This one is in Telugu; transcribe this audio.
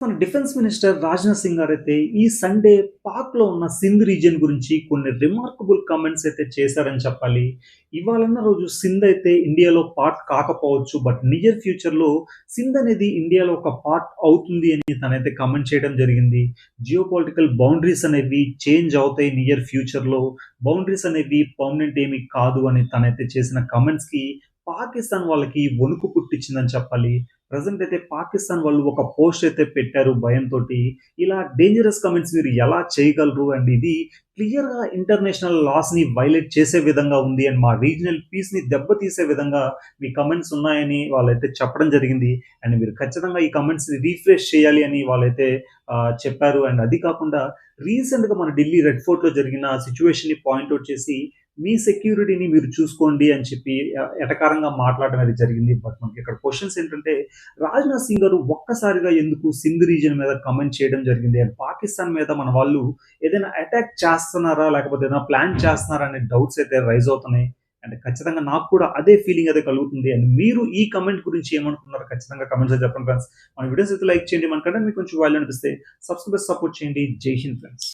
మన డిఫెన్స్ మినిస్టర్ రాజ్నాథ్ సింగ్ గారు అయితే ఈ సండే పాక్లో ఉన్న సింధ్ రీజియన్ గురించి కొన్ని రిమార్కబుల్ కమెంట్స్ అయితే చేశారని చెప్పాలి. ఇవాళన్న రోజు సింధ్ అయితే ఇండియాలో పార్ట్ కాకపోవచ్చు బట్ నియర్ ఫ్యూచర్లో సింధ్ అనేది ఇండియాలో ఒక పార్ట్ అవుతుంది అని తనైతే కమెంట్ చేయడం జరిగింది. జియో పొలిటికల్ బౌండరీస్ అనేవి చేంజ్ అవుతాయి నియర్ ఫ్యూచర్లో. బౌండరీస్ అనేవి పర్మనెంట్ ఏమి కాదు అని తనైతే చేసిన కమెంట్స్కి పాకిస్తాన్ వాళ్ళకి వణుకు పుట్టించిందని చెప్పాలి. ప్రజెంట్ అయితే పాకిస్తాన్ వాళ్ళు ఒక పోస్ట్ అయితే పెట్టారు భయంతో ఇలా డేంజరస్ కమెంట్స్ మీరు ఎలా చేయగలరు? అండ్ ఇది క్లియర్గా ఇంటర్నేషనల్ లాస్ని వైలేట్ చేసే విధంగా ఉంది. అండ్ మా రీజనల్ పీస్ని దెబ్బతీసే విధంగా మీ కమెంట్స్ ఉన్నాయని వాళ్ళైతే చెప్పడం జరిగింది. అండ్ మీరు ఖచ్చితంగా ఈ కమెంట్స్ని రీఫ్రెష్ చేయాలి అని వాళ్ళైతే చెప్పారు. అండ్ అది కాకుండా రీసెంట్గా మన ఢిల్లీ రెడ్ ఫోర్ట్లో జరిగిన సిచ్యువేషన్ని పాయింట్అవుట్ చేసి మీ సెక్యూరిటీని మీరు చూసుకోండి అని చెప్పి ఎటకారంగా మాట్లాడడం అనేది జరిగింది. బట్ మనకి ఇక్కడ క్వశ్చన్స్ ఏంటంటే రాజ్నాథ్ సింగ్ గారు ఒక్కసారిగా ఎందుకు సింధ్ రీజియన్ మీద కమెంట్ చేయడం జరిగింది? అండ్ పాకిస్తాన్ మీద మన వాళ్ళు ఏదైనా అటాక్ చేస్తున్నారా? లేకపోతే ఏదైనా ప్లాన్ చేస్తున్నారా? అనే డౌట్స్ అయితే రైజ్ అవుతున్నాయి. అండ్ ఖచ్చితంగా నాకు కూడా అదే ఫీలింగ్ అయితే కలుగుతుంది. అండ్ మీరు ఈ కమెంట్ గురించి ఏమనుకున్నారు ఖచ్చితంగా కమెంట్స్ చెప్పండి ఫ్రెండ్స్ మన వీడియోస్ అయితే లైక్ చేయండి. మన కంటే మీకు కొంచెం వాల్యూ అనిపిస్తే సబ్స్క్రైబ్ సపోర్ట్ చేయండి. జై హింద్ ఫ్రెండ్స్